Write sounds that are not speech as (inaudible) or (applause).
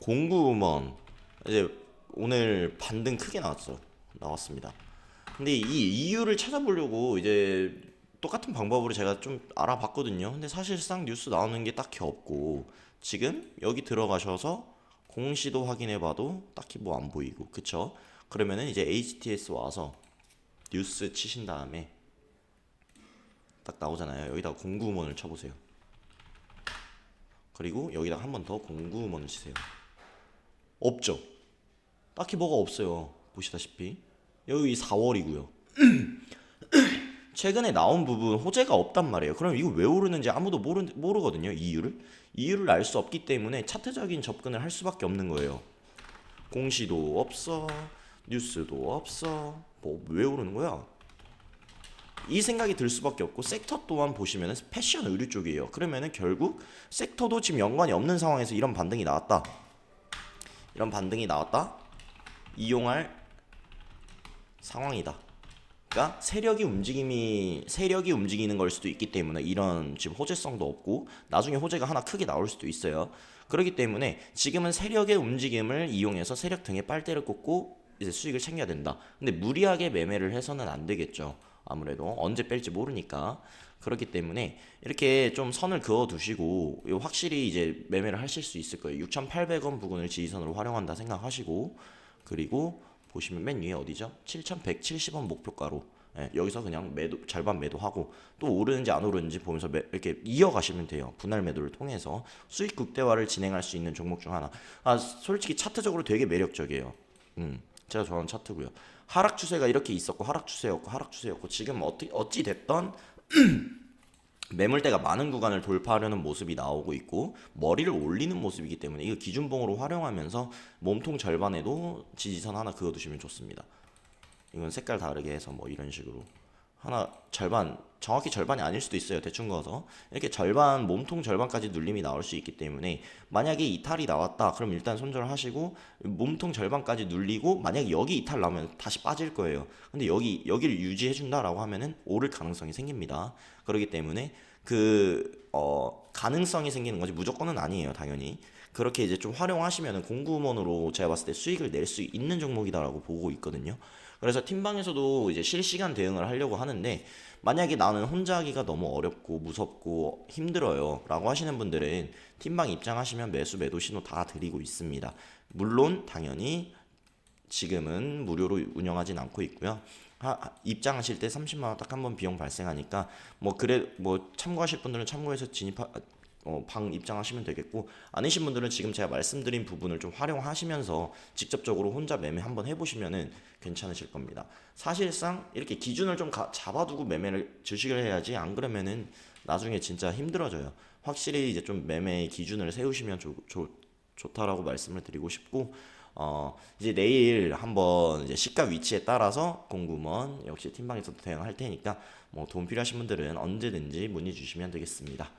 공구먼 이제 오늘 반등 크게 나왔어 나왔습니다. 근데 이 이유를 찾아보려고 이제 똑같은 방법으로 제가 좀 알아봤거든요. 근데 사실상 뉴스 나오는 게 딱히 없고 지금 여기 들어가셔서 공시도 확인해봐도 딱히 뭐 안 보이고 그쵸? 그러면은 이제 HTS 와서 뉴스 치신 다음에 딱 나오잖아요. 여기다가 공구먼을 쳐보세요. 그리고 여기다가 한 번 더 공구먼을 치세요. 없죠. 딱히 뭐가 없어요. 보시다시피 여기 4월이고요. (clears throat) 최근에 나온 부분 호재가 없단 말이에요. 그럼 이거 왜 오르는지 아무도 모르, 모르거든요. 이유를 이유를 알 수 없기 때문에 차트적인 접근을 할 수밖에 없는 거예요. 공시도 없어, 뉴스도 없어. 뭐 왜 오르는 거야? 이 생각이 들 수밖에 없고 섹터 또한 보시면은 패션 의류 쪽이에요. 그러면은 결국 섹터도 지금 연관이 없는 상황에서 이런 반등이 나왔다. 이런 반등이 나왔다. 이용할 상황이다. 그러니까 세력이 움직임이 세력이 움직이는 걸 수도 있기 때문에 이런 지금 호재성도 없고 나중에 호재가 하나 크게 나올 수도 있어요. 그렇기 때문에 지금은 세력의 움직임을 이용해서 세력 등에 빨대를 꽂고 이제 수익을 챙겨야 된다. 근데 무리하게 매매를 해서는 안 되겠죠. 아무래도 언제 뺄지 모르니까 그렇기 때문에 이렇게 좀 선을 그어 두시고 확실히 이제 매매를 하실 수 있을 거예요. 6,800원 부근을 지지선으로 활용한다 생각하시고 그리고 보시면 맨 위에 어디죠? 7,170원 목표가로 예, 여기서 그냥 매도 절반 매도하고 또 오르는지 안 오르는지 보면서 매, 이렇게 이어가시면 돼요. 분할 매도를 통해서 수익 극대화를 진행할 수 있는 종목 중 하나. 아 솔직히 차트적으로 되게 매력적이에요. 음, 제가 좋아하는 차트고요. 하락 추세가 이렇게 있었고 하락 추세였고 하락 추세였고 지금 어떻게 어찌 됐던 (clears throat) 매물대가 많은 구간을 돌파하려는 모습이 나오고 있고 머리를 올리는 모습이기 때문에 이거 기준봉으로 활용하면서 몸통 절반에도 지지선 하나 그어두시면 좋습니다. 이건 색깔 다르게 해서 뭐 이런 식으로 하나 절반 정확히 절반이 아닐 수도 있어요 대충 그어서. 이렇게 절반 몸통 절반까지 눌림이 나올 수 있기 때문에 만약에 이탈이 나왔다 그럼 일단 손절하시고 몸통 절반까지 눌리고 만약에 여기 이탈 나오면 다시 빠질 거예요. 근데 여기 여기를 유지해 준다라고 하면은 오를 가능성이 생깁니다. 그렇기 때문에 그 어, 가능성이 생기는 거지 무조건은 아니에요 당연히 그렇게 이제 좀 활용하시면은 공구먼으로 제가 봤을 때 수익을 낼 수 있는 종목이다라고 보고 있거든요. 그래서 팀방에서도 이제 실시간 대응을 하려고 하는데 만약에 나는 혼자 하기가 너무 어렵고 무섭고 힘들어요 라고 하시는 분들은 팀방 입장하시면 매수 매도 신호 다 드리고 있습니다. 물론 당연히 지금은 무료로 운영하진 않고 있고요. 하, 하- 입장하실 때 30만 원 딱 한 번 비용 발생하니까 뭐 그래 뭐 참고하실 분들은 참고해서 진입하 어, 방 입장하시면 되겠고 아니신 분들은 지금 제가 말씀드린 부분을 좀 활용하시면서 직접적으로 혼자 매매 한번 해보시면은 괜찮으실 겁니다. 사실상 이렇게 기준을 좀 가- 잡아두고 매매를 주식을 해야지 안 그러면은 나중에 진짜 힘들어져요. 확실히 이제 좀 매매 기준을 세우시면 좋, 좋, 좋다라고 말씀을 드리고 싶고 어 이제 내일 한번 이제 시가 위치에 따라서 공구먼 역시 팀방에서도 대응할 테니까 뭐 도움 필요하신 분들은 언제든지 문의 주시면 되겠습니다.